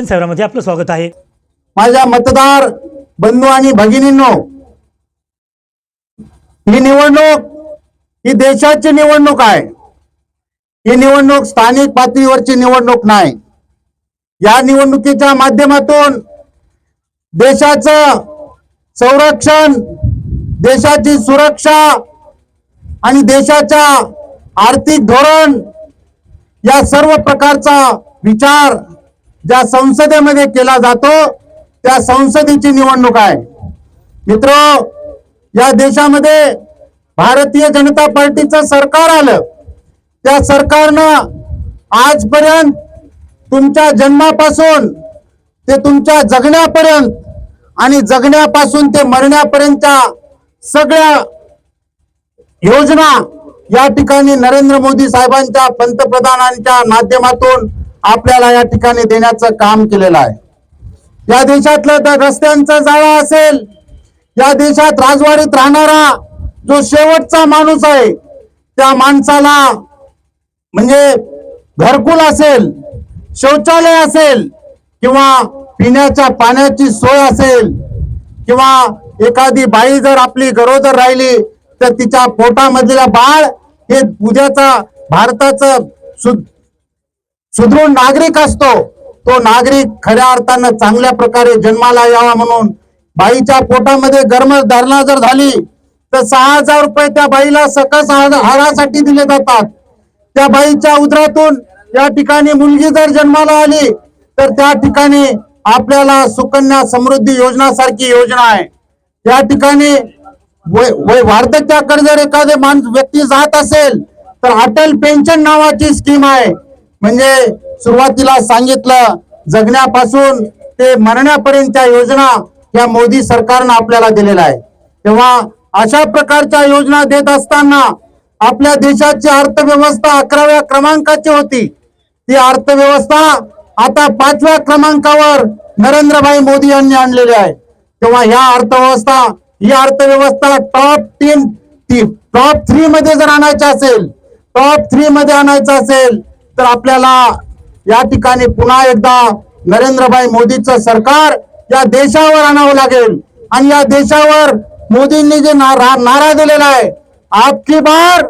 दर्शन सेवरामध्ये आपलं स्वागत आहे. माझ्या मतदार बंधू आणि भगिनींनो ही निवडणूक ही देशाची निवडणूक आहे. ही निवडणूक स्थानिक पातळीवरची निवडणूक नाही. या निवडणुकीच्या माध्यमातून देशाचं संरक्षण देशाची सुरक्षा आणि देशाच्या आर्थिक धोरण या सर्व प्रकारचा विचार ज्या संसदेमध्ये केला जातो त्या संसदेची निवडणूक आहे. मित्र या देशामध्ये भारतीय जनता पार्टीचं सरकार आलं. त्या सरकारनं आजपर्यंत तुमच्या जन्मापासून ते तुमच्या जगण्यापर्यंत आणि जगण्यापासून ते मरण्यापर्यंतच्या सगळ्या योजना या ठिकाणी नरेंद्र मोदी साहेबांच्या पंतप्रधानांच्या माध्यमातून आपल्याला या ठिकाणी देण्याचं काम केलेलं आहे. या देशातलं रस्त्यांचं रस्त्यांचा जाळा असेल या देशात राजवाडीत राहणारा जो शेवटचा माणूस आहे त्या माणसाला म्हणजे घरकुल असेल शौचालय असेल किंवा पिण्याच्या पाण्याची सोय असेल किंवा एखादी बाई जर आपली गरोदर राहिली तर तिच्या पोटामधलेला बाळ हे उद्याचा भारताचं सु सुदृढ नागरिक असतो. तो नागरिक खऱ्या अर्थानं चांगल्या प्रकारे जन्माला यावा म्हणून बाईच्या पोटामध्ये गर्भधारणा जर झाली तर सहा हजार रुपये त्या बाईला सकस आहार- आहारासाठी दिले जातात. त्या बाईच्या उदरातून या ठिकाणी मुलगी जर जन्माला आली तर त्या ठिकाणी आपल्याला सुकन्या समृद्धी योजना सारखी योजना आहे. या ठिकाणी वय- वय- वार्धक्याकडे जर एखादे माणूस व्यक्ती जात असेल तर अटल पेन्शन नावाची स्कीम आहे. म्हणजे सुरुवातीला सांगितलं जगण्यापासून ते मरण्यापर्यंतच्या योजना या मोदी सरकारनं आपल्याला दिलेल्या आहे तेव्हा अशा प्रकारच्या योजना देत असताना आपल्या देशाची अर्थव्यवस्था अकराव्या क्रमांकाची होती. ती अर्थव्यवस्था आता पाचव्या क्रमांकावर नरेंद्रभाई मोदी यांनी आणलेली आहे. तेव्हा ह्या अर्थव्यवस्था ही अर्थव्यवस्था टॉप टीम टॉप थ्री मध्ये जर आणायचं असेल टॉप थ्री मध्ये आणायचं असेल तर आपल्याला या ठिकाणी पुन्हा एकदा नरेंद्रभाई मोदीचं सरकार या देशावर आणावं लागेल. आणि या देशावर मोदींनी जे नारा नारा दिलेला आहे आपकी बार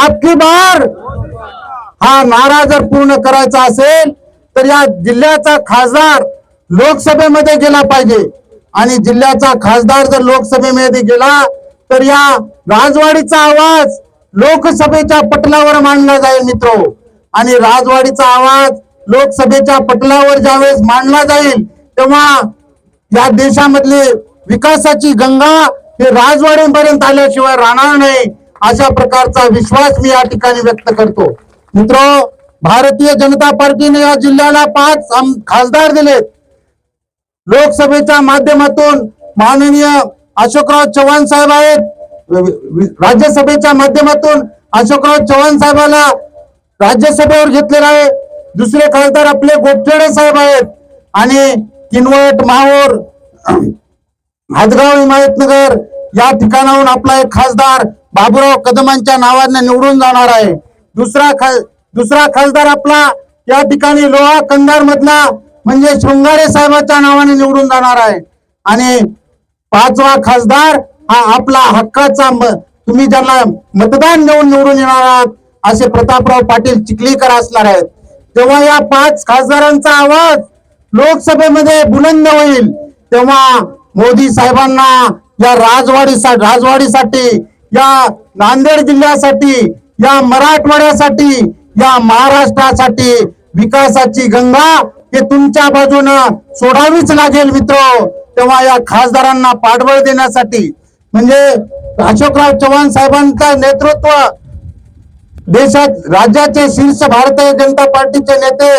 आपकी बार हा नारा जर पूर्ण करायचा असेल तर या जिल्ह्याचा खासदार लोकसभेमध्ये गेला पाहिजे. आणि जिल्ह्याचा खासदार जर लोकसभेमध्ये गेला तर या राजवाडीचा आवाज लोकसभेच्या पटलावर मांडला जाईल मित्र. आणि राजवाडीचा आवाज लोकसभेच्या पटलावर ज्यावेळेस मांडला जाईल तेव्हा या देशामधली विकासाची गंगा हे राजवाड्यांपर्यंत आल्याशिवाय राहणार नाही अशा प्रकारचा विश्वास मी या ठिकाणी व्यक्त करतो. मित्र भारतीय जनता पार्टीने या जिल्ह्याला पाच खासदार दिलेत. लोकसभेच्या माध्यमातून माननीय अशोकराव चव्हाण साहेब आहेत. राज्यसभेच्या माध्यमातून अशोकराव चव्हाण साहेबाला राज्यसभेवर घेतलेला आहे. दुसरे खासदार आपले गोपचेडे साहेब आहेत. आणि किनवट माहूर हदगाव हिमायतनगर या ठिकाणाहून आपला एक खासदार बाबुराव कदमांच्या नावाने निवडून जाणार आहे. दुसरा खा दुसरा खासदार आपला या ठिकाणी लोहा कंधार मधला म्हणजे शृंगारे साहेबाच्या नावाने निवडून जाणार आहे. आणि पाचवा खासदार हा आपला हक्काचा म- तुम्ही ज्यांना मतदान देऊन निवडून येणार आहात असे प्रतापराव पाटील चिखलीकर असणार आहेत. तेव्हा या पाच खासदारांचा आवाज लोकसभेमध्ये बुलंद होईल तेव्हा मोदी साहेबांना या राजवाडी सा राजवाडीसाठी या नांदेड जिल्ह्यासाठी या मराठवाड्यासाठी या महाराष्ट्रासाठी विकासाची गंगा हे तुमच्या बाजूनं सोडावीच लागेल मित्र. तेव्हा या खासदारांना पाठबळ देण्यासाठी म्हणजे अशोकराव चव्हाण साहेबांचं नेतृत्व देशात राज्याचे शीर्ष भारतीय जनता पार्टीचे नेते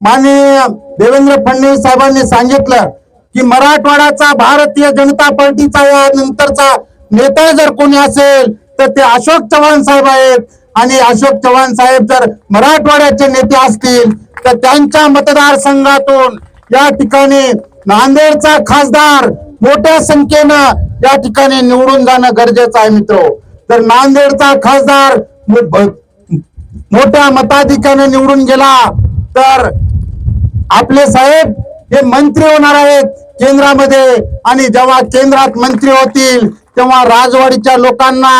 माननीय देवेंद्र फडणवीस साहेबांनी सांगितलं की मराठवाड्याचा भारतीय जनता पार्टीचा या नंतरचा नेता जर कोणी असेल तर ते अशोक चव्हाण साहेब आहेत. आणि अशोक चव्हाण साहेब जर मराठवाड्याचे नेते असतील तर त्यांच्या मतदारसंघातून या ठिकाणी नांदेडचा खासदार मोठ्या संख्येनं या ठिकाणी निवडून जाणं गरजेचं आहे मित्र. तर नांदेडचा खासदार मोठ्या मताधिक्याने निवडून गेला तर आपले साहेब हे मंत्री होणार आहेत केंद्रामध्ये. आणि जेव्हा केंद्रात मंत्री होतील तेव्हा राजवाडीच्या लोकांना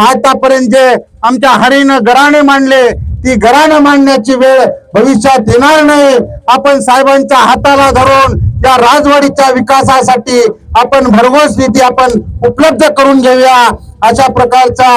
आतापर्यंत जे आमच्या हरीनं घराणे मांडले ती घराणं मांडण्याची वेळ भविष्यात येणार नाही. आपण साहेबांच्या हाताला धरून या राजवाडीच्या विकासासाठी आपण भरघोस निधी आपण उपलब्ध करून घेऊया. अशा प्रकारचा